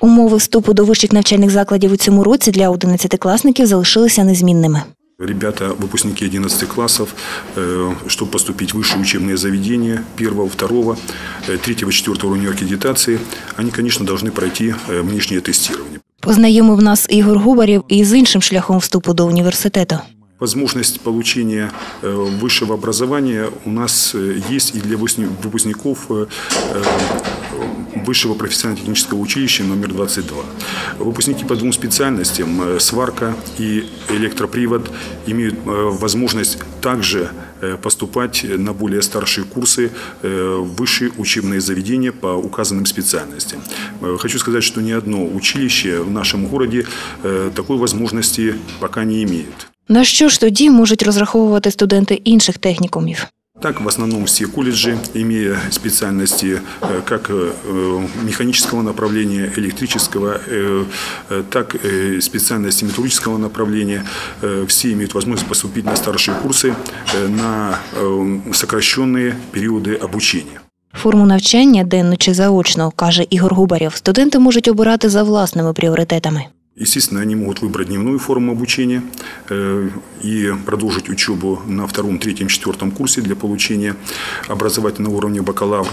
Умови вступу до вищих навчальних закладів у цьому році для 11-класників залишилися незмінними. Ребята, выпускники 11 классов, э, чтобы поступить в высшие учебные заведения первого, второго, э, третьего, четвертого уровня аккредитации, они, конечно, должны пройти э, внешнее тестирование. Познайомив нас Ігор Губарєв із іншим шляхом вступу до університету. Возможность получения э, высшего образования у нас э, есть и для выпускников э, э, высшего профессионально-технического училища номер 22. Выпускники по двум специальностям э, сварка и электропривод имеют э, возможность также э, поступать на более старшие курсы э, высшие учебные заведения по указанным специальностям. Э, Хочу сказать, что ни одно училище в нашем городе э, такой возможности пока не имеет. На що ж тоді можуть розраховувати студенти інших технікумів? Так, в основном все колледжи, имея специальности э, как э, механического направления, электрического, э, э, так и специальности металлургического направления, э, все имеют возможность поступить на старшие курсы э, на э, сокращенные периоды обучения. Форму навчання денно чи заочно, каже Ігор Губарєв, студенти можуть обирати за власними пріоритетами. Естественно, они могут выбрать дневную форму обучения э, и продолжить учебу на втором, третьем, четвертом курсе для получения образовательного уровня бакалавр.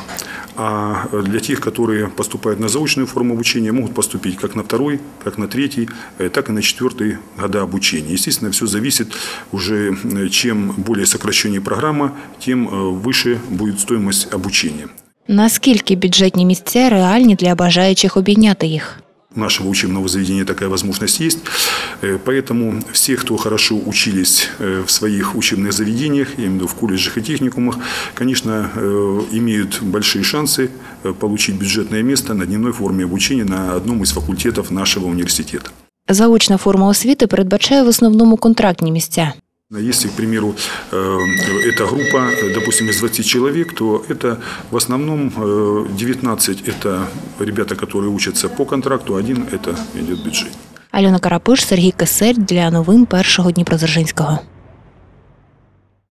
А для тех, которые поступают на заочную форму обучения, могут поступить как на второй, как на третий, э, так и на четвертый года обучения. Естественно, все зависит уже, э, чем более сокращеннее программа, тем э, выше будет стоимость обучения. Наскільки бюджетні місця реальні для бажаючих обійняти їх? У нашего учебного заведения такая возможность есть. Э, Поэтому все, кто хорошо учились э, в своих учебных заведениях, я имею в виду в колледжах и техникумах, конечно, э, имеют большие шансы э, получить бюджетное место на дневной форме обучения на одном из факультетов нашего университета. Заочна форма освіти передбачає в основному контрактні місця. Если, к примеру, э, эта группа, э, допустим, из 20 человек, то это в основном э, 19 – это ребята, которые учатся по контракту, один – это идет бюджет. Альона Карапиш, Сергій Кисель для новин першого Дніпродзержинського.